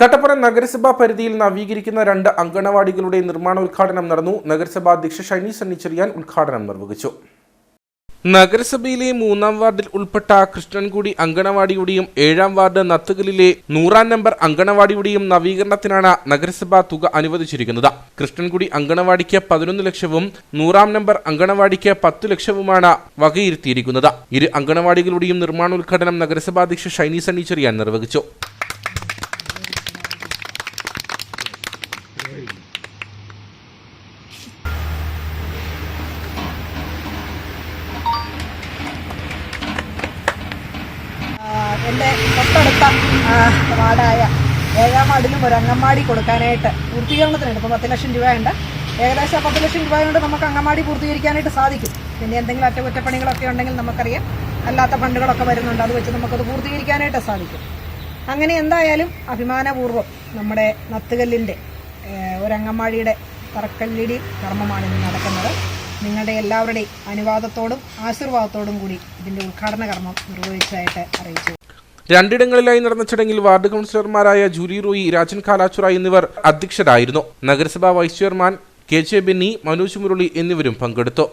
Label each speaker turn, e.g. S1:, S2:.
S1: കട്ടപ്പന നഗരസഭാ പരിധിയിൽ നവീകരിക്കുന്ന രണ്ട് അങ്കണവാടികളുടെ നിർമ്മാണ ഉദ്ഘാടനം നടന്നു. നഗരസഭാ അധ്യക്ഷ ഷൈനി സണ്ണിച്ചെറിയാൻ ഉദ്ഘാടനം നിർവഹിച്ചു. നഗരസഭയിലെ മൂന്നാം വാർഡിൽ ഉൾപ്പെട്ട കൃഷ്ണൻകുടി അങ്കണവാടിയുടെയും ഏഴാം വാർഡ് നത്തുകലിലെ നൂറാം നമ്പർ അങ്കണവാടിയുടെയും നവീകരണത്തിനാണ് നഗരസഭ തുക അനുവദിച്ചിരിക്കുന്നത്. കൃഷ്ണൻകുടി അങ്കണവാടിക്ക് പതിനൊന്ന് ലക്ഷവും നൂറാം നമ്പർ അങ്കണവാടിക്ക് പത്ത് ലക്ഷവുമാണ് വകയിരുത്തിയിരിക്കുന്നത്. ഇരു അങ്കണവാടികളുടെയും നിർമ്മാണോദ്ഘാടനം നഗരസഭാ അധ്യക്ഷ ഷൈനി സണ്ണിച്ചെറിയാൻ നിർവഹിച്ചു.
S2: എന്റെ തൊട്ടടുത്ത വാർഡായ ഏഴാം വാർഡിലും ഒരു അംഗൻവാടി കൊടുക്കാനായിട്ട് പൂർത്തീകരണത്തിനുണ്ട് ഇപ്പോൾ പത്ത് ലക്ഷം രൂപയുണ്ട്. ഏകദേശം പത്ത് ലക്ഷം രൂപ കൊണ്ട് നമുക്ക് അംഗൻവാടി പൂർത്തീകരിക്കാനായിട്ട് സാധിക്കും. പിന്നെ എന്തെങ്കിലും അറ്റകുറ്റപ്പണികളൊക്കെ ഉണ്ടെങ്കിൽ നമുക്കറിയാം. അല്ലാത്ത ഫണ്ടുകളൊക്കെ വരുന്നുണ്ട്. അത് വെച്ച് നമുക്കത് പൂർത്തീകരിക്കാനായിട്ട് സാധിക്കും. അങ്ങനെ എന്തായാലും അഭിമാനപൂർവം നമ്മുടെ നത്തുകല്ലിന്റെ ഏഹ്, ഒരു അംഗൻവാടിയുടെ തറക്കല്ലിടി കർമ്മമാണ് ഇന്ന് നടക്കുന്നത്. നിങ്ങളുടെ എല്ലാവരുടെയും അനുവാദത്തോടും ആശീർവാദത്തോടും കൂടി ഇതിന്റെ ഉദ്ഘാടന കർമ്മം നിർവഹിച്ചതായിട്ട് അറിയിച്ചു.
S1: രണ്ടിടങ്ങളിലായി നടന്ന ചടങ്ങിൽ വാർഡ് കൗൺസിലർമാരായ ജൂലി റോയി രാജൻ കാലാച്ചുറ എന്നിവർ അധ്യക്ഷരായിരുന്നു. നഗരസഭാ vice chairman K J Benny Manoj Murali എന്നിവരും പങ്കെടുത്തു.